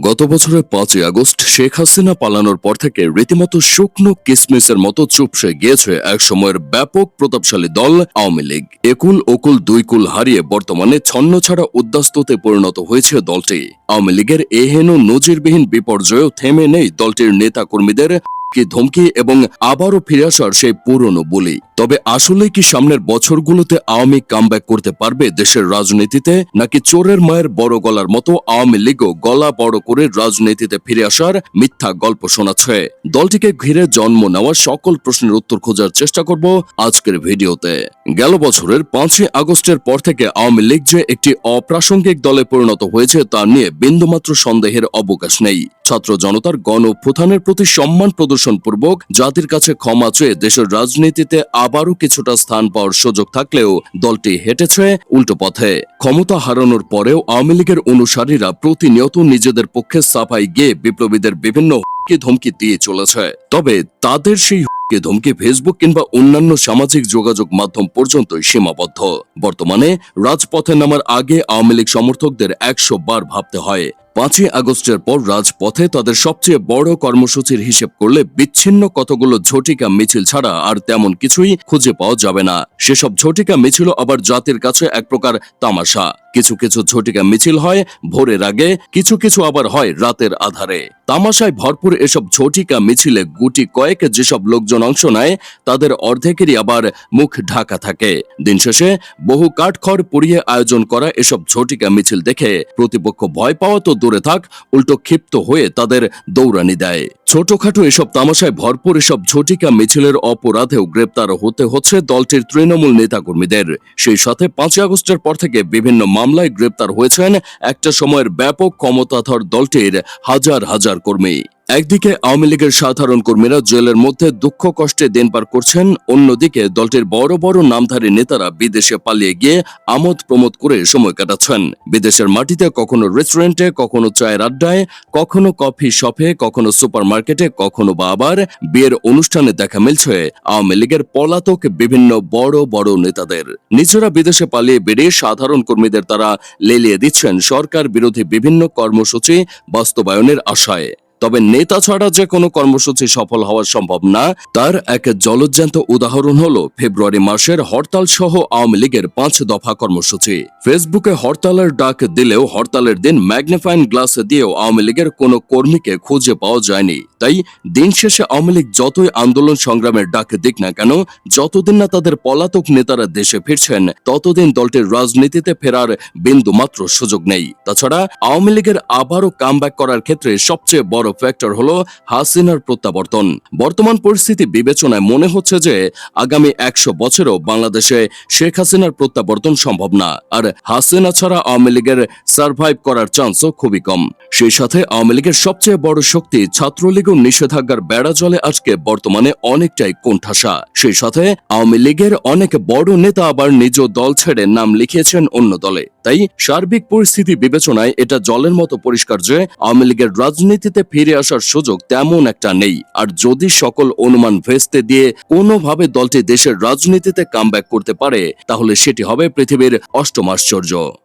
গত বছরের পাঁচই আগস্ট শেখ হাসিনা পালানোর পর থেকে রীতিমতো শুকনো কিসমিসের মতো চুপসে গিয়েছে এক সময়ের ব্যাপক প্রতাপশালী দল আওয়ামী লীগ। একুল ওকুল দুই কুল হারিয়ে বর্তমানে ছন্ন ছাড়া উদ্যাস্ততে পরিণত হয়েছে দলটি। আওয়ামী লীগের এহেন নজিরবিহীন বিপর্যয়ও থেমে নেই দলটির নেতা কর্মীদের কি ধমকি এবং আবারও ফিরে আসার সেই পুরনো বলি। তবে আসলে কি সামনের বছরগুলোতে আওয়ামী কামব্যাক করতে পারবে দেশের রাজনীতিতে, নাকি চোরের মায়ের বড় গলার মতো আওয়ামী লীগও গলা বড় করে রাজনীতিতে ফিরে আসার মিথ্যা গল্প শোনাচ্ছে? দলটিকে ঘিরে জন্ম নেওয়া সকল প্রশ্নের উত্তর খোঁজার চেষ্টা করব আজকের ভিডিওতে। গেল বছরের পাঁচই আগস্টের পর থেকে আওয়ামী লীগ যে একটি অপ্রাসঙ্গিক দলে পরিণত হয়েছে তা নিয়ে বিন্দুমাত্র সন্দেহের অবকাশ নেই। ছাত্র জনতার গণ অভ্যুত্থানের প্রতি সম্মান প্রদর্শন পূর্বক জাতির কাছে ক্ষমা চেয়ে দেশের রাজনীতিতে আবারও কিছুটা স্থান পাওয়ার সুযোগ থাকলেও দলটি হেঁটেছে উল্টো পথে। ক্ষমতা হারানোর পরেও আওয়ামী লীগের অনুসারীরা প্রতিনিয়ত নিজেদের পক্ষে সাফাই গিয়ে বিপ্লবীদের বিভিন্ন হুমকি ধমকি দিয়ে চলেছে। তবে তাদের সেই হুমকি ধমকি ফেসবুক কিংবা অন্যান্য সামাজিক যোগাযোগ মাধ্যম পর্যন্ত সীমাবদ্ধ। বর্তমানে রাজপথে নামার আগে আওয়ামী লীগ সমর্থকদের একশো বার ভাবতে হয় পাঁচই আগস্টের পর রাজপথে তাদের সবচেয়ে বড় কর্মসূচির হিসেব করলে বিচ্ছিন্ন কতগুলো ঝটিকা মিছিল ছাড়া আর তেমন কিছুই খুঁজে পাওয়া যাবে না। সেসব ঝটিকা মিছিল আবার জাতির কাছে এক প্রকার তামাশা। কিছু কিছু ঝটিকা মিছিল হয় ভোরের আগে, কিছু কিছু আবার হয় রাতের আধারে। তামাশায় ভরপুর এসব ঝটিকা মিছিলে গুটি কয়েক যেসব লোকজন অংশ নেয়, তাদের অর্ধেকেরই আবার মুখ ঢাকা থাকে। দিন শেষে বহু কাঠখড় পুড়িয়ে আয়োজন করা এসব ঝটিকা মিছিল দেখে প্রতিপক্ষ ভয় পাওয়া তো দূরে থাক, উল্টো ক্ষিপ্ত হয়ে তাদের দৌড়ানি দেয়। ছোটখাটো এসব তামাশায় ভরপুর এসব ঝটিকা মিছিলের অপরাধেও গ্রেপ্তার হতে হচ্ছে দলটির তৃণমূল নেতাকর্মীদের। সেই সাথে পাঁচই আগস্টের পর থেকে বিভিন্ন মামলায় গ্রেপ্তার হয়েছেন একটা সময়ের ব্যাপক ক্ষমতাধর দলটির হাজার হাজার কর্মী। একদিকে আওয়ামী লীগের সাধারণ কর্মীরা জেলের মধ্যে দুঃখ কষ্টে দিন পার করছেন, অন্যদিকে দলটির বড় বড় নামধারী নেতারা বিদেশে পালিয়ে গিয়ে আমোদ প্রমোদ করে সময় কাটাচ্ছেন। বিদেশের মাটিতে কখনো রেস্টুরেন্টে কখনো চায়ের আড্ডায়, কখনো কফি শপে কখনো সুপার মার্কেটে কখনো বা আবার বিয়ের অনুষ্ঠানে দেখা মিলছে আওয়ামী লীগের পলাতক বিভিন্ন বড় বড় নেতাদের। নিজেরা বিদেশে পালিয়ে বেরিয়ে সাধারণ কর্মীদের তারা লেলিয়ে দিচ্ছেন সরকার বিরোধী বিভিন্ন কর্মসূচি বাস্তবায়নের আশায়। তবে নেতা ছাড়া যে কোনো কর্মসূচি সফল হওয়া সম্ভব না, তার এক জলজ্যান্ত উদাহরণ হলো ফেব্রুয়ারি মাসের হরতাল সহ আওয়ামী লীগের পাঁচ দফা কর্মসূচি। ফেসবুকে হরতালের ডাক দিলেও হরতালের দিন ম্যাগনিফাইং গ্লাস দিয়েও আওয়ামী লীগের কোনো কর্মীকে খুঁজে পাওয়া যায়নি। তাই দিন শেষে আওয়ামী লীগ যতই আন্দোলন সংগ্রামের ডাক দিক না কেন, যতদিন না তাদের পলাতক নেতারা দেশে ফিরছেন, ততদিন দলটির রাজনীতিতে ফেরার বিন্দু মাত্র সুযোগ নেই। তাছাড়া আওয়ামী লীগের আবারও কামব্যাক করার ক্ষেত্রে সবচেয়ে বড় ফ্যাক্টর হলো হাসিনার প্রত্যাবর্তন। বর্তমান পরিস্থিতি বিবেচনায় মনে হচ্ছে যে আগামী একশো বছরও বাংলাদেশে শেখ হাসিনার প্রত্যাবর্তন সম্ভব না। আর হাসিনা ছাড়া আওয়ামী লীগের সার্ভাইভ করার চান্সও খুবই কম। সেই সাথে আওয়ামী লীগের সবচেয়ে বড় শক্তি ছাত্রলীগও নিষেধাজ্ঞার বেড়া জলে আজকে বর্তমানে অনেকটাই কোণঠাসা। সেই সাথে আওয়ামী লীগের অনেক বড় নেতা আবার নিজ দল ছেড়ে নাম লিখিয়েছেন অন্য দলে। তাই সার্বিক পরিস্থিতি বিবেচনায় এটা জলের মতো পরিষ্কার যে আওয়ামী লীগের রাজনীতিতে ফিরে আসার সুযোগ তেমন একটা নেই। আর যদি সকল অনুমান ভেস্তে দিয়ে কোনোভাবে দলটি দেশের রাজনীতিতে কামব্যাক করতে পারে, তাহলে সেটি হবে পৃথিবীর অষ্টম আশ্চর্য।